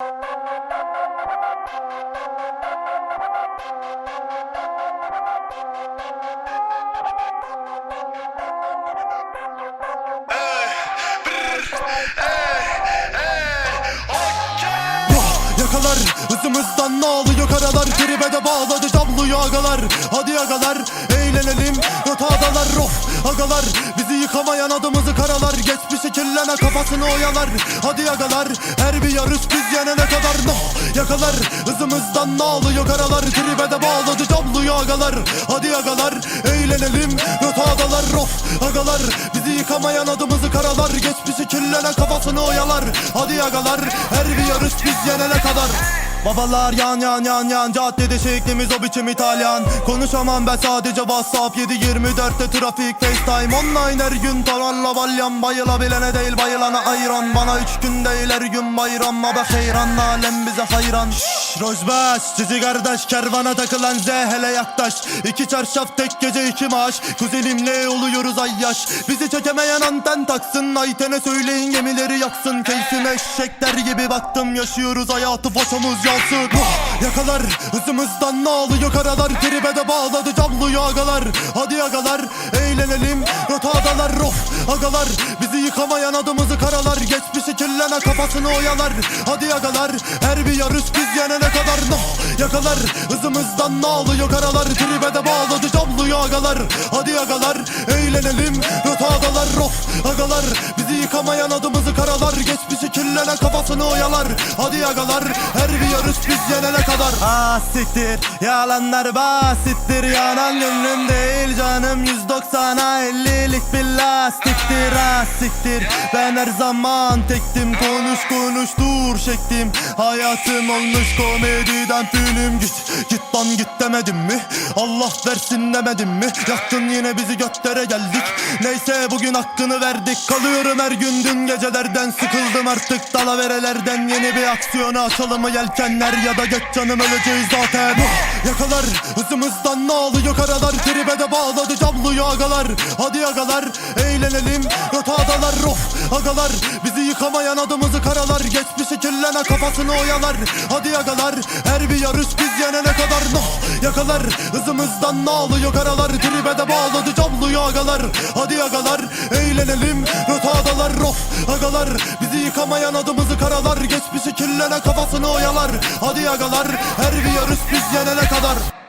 Yakalar hızımızdan ne alıyor karalar? Tribe de bağladı cabluyu agalar Hadi agalar Kirlene kafasını oyalar. Hadi agalar her bir yarış biz yenene kadar. No Yakalar hızımızdan ne alıyor karalar. Tribe de bağladı cabluyu agalar Hadi agalar eğlenelim Rotadalar rof agalar Bizi yıkamayan adımızı karalar. Geçmişi kirlene kafasını oyalar. Hadi agalar her bir yarış biz yenene kadar Babalar yan yan yan yan. Caddede şeklimiz o biçim İtalyan. Konuşamam ben sadece WhatsApp. 7-24'te trafik FaceTime Online her gün. Tavarla balyan Bayılabilene değil bayılana ayran. Bana üç gün değil her gün bayram. Ama heyran alem bize hayran. Şşş Rojbaş Cici kardeş kervana takılan Z hele yaklaş. İki çarşaf tek gece iki maaş. Kuzenimle oluyoruz yaş. Bizi çekemeyen anten taksın Ayten'e söyleyin gemileri yaksın. Keyfime eşekler gibi baktım Yaşıyoruz hayatı façamız yansın! Yakalar hızımızdan ne alıyor karalar. Tribe de bağladı camluyu agalar Hadi agalar eğlenelim Rotadalar rof agalar Bizi yıkamayan adımızı karalar. Geçmişi kirlene kafasını oyalar. Hadi agalar her bir yarış biz yenene kadar. No Yakalar hızımızdan ne alıyor karalar. Tribe de bağladı camluyu agalar Hadi agalar eğlenelim Rotadalar rof agalar. Bizi yıkamayan adımızı karalar. Geçmişi kirlene kafasını oyalar Hadi agalar her bir yarış biz yenene kadar. Ah siktir yalanlar basittir. Yanan gönlüm değil canım. 190'a 50'lik bir lastiktir. Ah siktir ben her zaman tektim. Konuş konuş dur çektim Hayatım olmuş komediden film Git git lan git demedim mi? Allah versin demedim mi? Yaktın yine bizi göklere geldik. Neyse bugün hakkını verdik. Kalıyorum her gün. Dün gecelerden Sıkıldım. Artık dalaverelerden Yeni bir aksiyona açalım yelkenler Ya da göt canım öleceğiz zaten. Vah! Yakalar hızımızdan ne alıyor? Karalar Tribe de bağladı cabluyu agalar Hadi agalar eğlenelim. Rotadalar rof agalar Bizi yıkamayan adımızı karalar. Geçmişi kirlene kafasını oyalar. Hadi agalar her bir yarış biz yenene kadar. No Yakalar hızımızdan ne alıyor? Karalar Tribe de bağladı cabluyu agalar Hadi agalar eğlenelim. Agalar Yıkamayan adımızı karalar Geçmişi kirlene kafasını oyalar. Hadi agalar her bir yarış biz yenene kadar